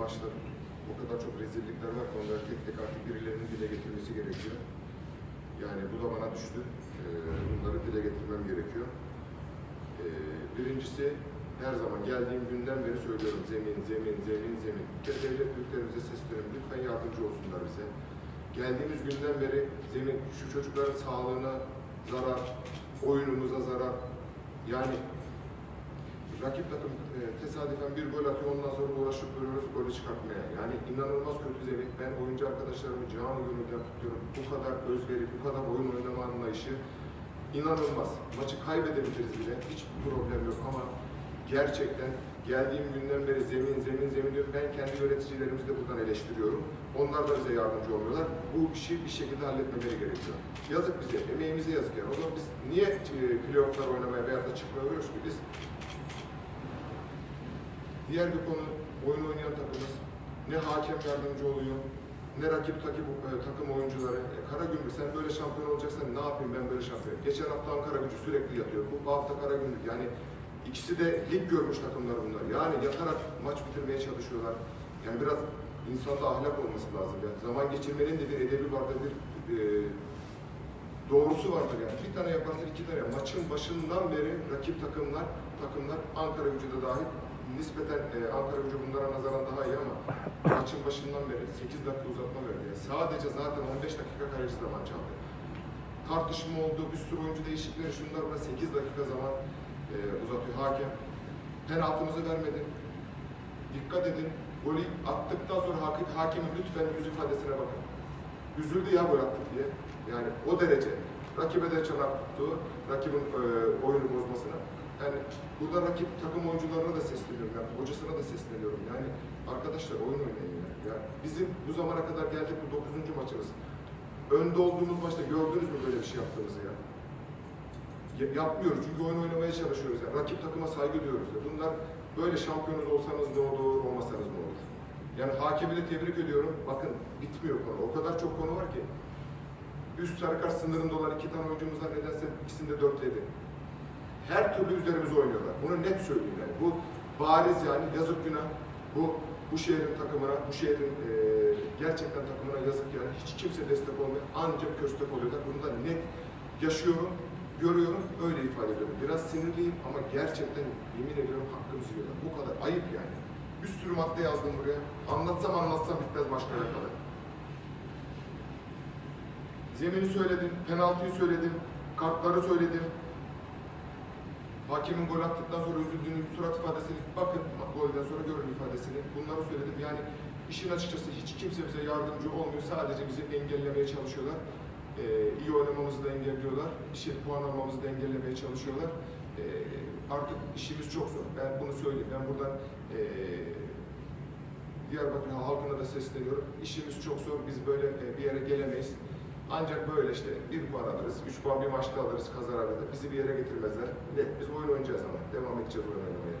maçlar o kadar çok rezillikler var ki onları tek tek artık birilerinin dile getirmesi gerekiyor. Yani bu da bana düştü. Ee, bunları dile getirmem gerekiyor. Ee, birincisi her zaman geldiğim günden beri söylüyorum zemin, zemin, zemin, zemin. Ve devlet büyüklerimize sesleniyorum. Lütfen yardımcı olsunlar bize. Geldiğimiz günden beri zemin, şu çocukların sağlığına zarar, oyunumuza zarar. Yani rakip takım e, tesadüfen bir gol atıyor ondan sonra uğraşıp duruyoruz golü çıkartmaya. Yani inanılmaz kötü zemin. Ben oyuncu arkadaşlarımı canı gönülden tutuyorum. Bu kadar özveri, bu kadar oyun oynama anlayışı inanılmaz. Maçı kaybedebiliriz bile. Hiç problem yok ama gerçekten geldiğim günden beri zemin, zemin, zemin diyorum. Ben kendi yöneticilerimizi de buradan eleştiriyorum. Onlar da bize yardımcı olmuyorlar. Bu işi bir şekilde halletmeleri gerekiyor. Yazık bize, emeğimize yazık yani. O zaman biz niye e, playofflar oynamaya veyahut da çıkmıyoruz ki biz? Diğer bir konu oyun oynayan takımız. Ne hakem yardımcı oluyor, ne rakip takip, e, takım oyuncuları. E, Karagümrük sen böyle şampiyon olacaksan ne yapayım ben böyle şampiyon? Geçen hafta Ankara gücü sürekli yatıyor. Bu, bu hafta Karagümrük yani ikisi de lig görmüş takımlar bunlar. Yani yatarak maç bitirmeye çalışıyorlar. Yani biraz insanda ahlak olması lazım. Yani zaman geçirmenin de bir edebi vardır, bir e, doğrusu vardır yani. Bir tane yaparsın, iki tane. Maçın başından beri rakip takımlar, takımlar Ankara gücü de dahil nispeten e, Ankara gücü bunlara nazaran daha iyi ama maçın başından beri 8 dakika uzatma verdi. Yani sadece zaten 15 dakika kaleci zaman çaldı. Tartışma oldu, bir sürü oyuncu değişiklikleri, şunlar burada 8 dakika zaman e, uzatıyor hakem. Penaltımızı vermedi. Dikkat edin, golü attıktan sonra hakim, hakemin lütfen yüz ifadesine bakın. Üzüldü ya gol attık diye. Yani o derece. Rakibe de çanak tuttu, rakibin e, oyunu bozmasına. Yani burada rakip takım oyuncularına da sesleniyorum, yani hocasına da sesleniyorum. Yani arkadaşlar oyun oynayın ya. ya. Bizim bu zamana kadar geldik bu 9. maçımız. Önde olduğumuz maçta gördünüz mü böyle bir şey yaptığımızı ya? Ya- Yapmıyoruz çünkü oyun oynamaya çalışıyoruz. Yani. Rakip takıma saygı duyuyoruz. Ya. Bunlar böyle şampiyonuz olsanız ne olur, olmasanız ne olur? Yani hakemi de tebrik ediyorum. Bakın bitmiyor konu. O kadar çok konu var ki. Üst sarı kart sınırında olan iki tane oyuncumuzdan nedense ikisinde dörtledi. Her türlü üzerimize oynuyorlar. Bunu net söyleyeyim yani. Bu bariz yani yazık günah. Bu bu şehrin takımına, bu şehrin eee, gerçekten takımına yazık yani. Hiç kimse destek olmuyor. Ancak köstek oluyorlar. Bunu da net yaşıyorum, görüyorum, öyle ifade ediyorum. Biraz sinirliyim ama gerçekten yemin ediyorum hakkımızı yiyorlar. Bu kadar ayıp yani. Bir sürü madde yazdım buraya. Anlatsam anlatsam bitmez başka kadar. Zemini söyledim, penaltıyı söyledim, kartları söyledim. Hakemin gol attıktan sonra üzüldüğünü surat ifadesini bakın golden sonra görün ifadesini. Bunları söyledim. Yani işin açıkçası hiç kimse bize yardımcı olmuyor. Sadece bizi engellemeye çalışıyorlar. Ee, iyi oynamamızı da engelliyorlar. Bir şey puan almamızı da engellemeye çalışıyorlar. Ee, artık işimiz çok zor. Ben bunu söyleyeyim. Ben buradan ee, Diyarbakır halkına da sesleniyorum. İşimiz çok zor. Biz böyle e, bir yere gelemeyiz. Ancak böyle işte bir puan alırız, üç puan bir maçta alırız kazara kadar. Bizi bir yere getirmezler. Net biz oyun oynayacağız ama. Devam edeceğiz oyun oynamaya.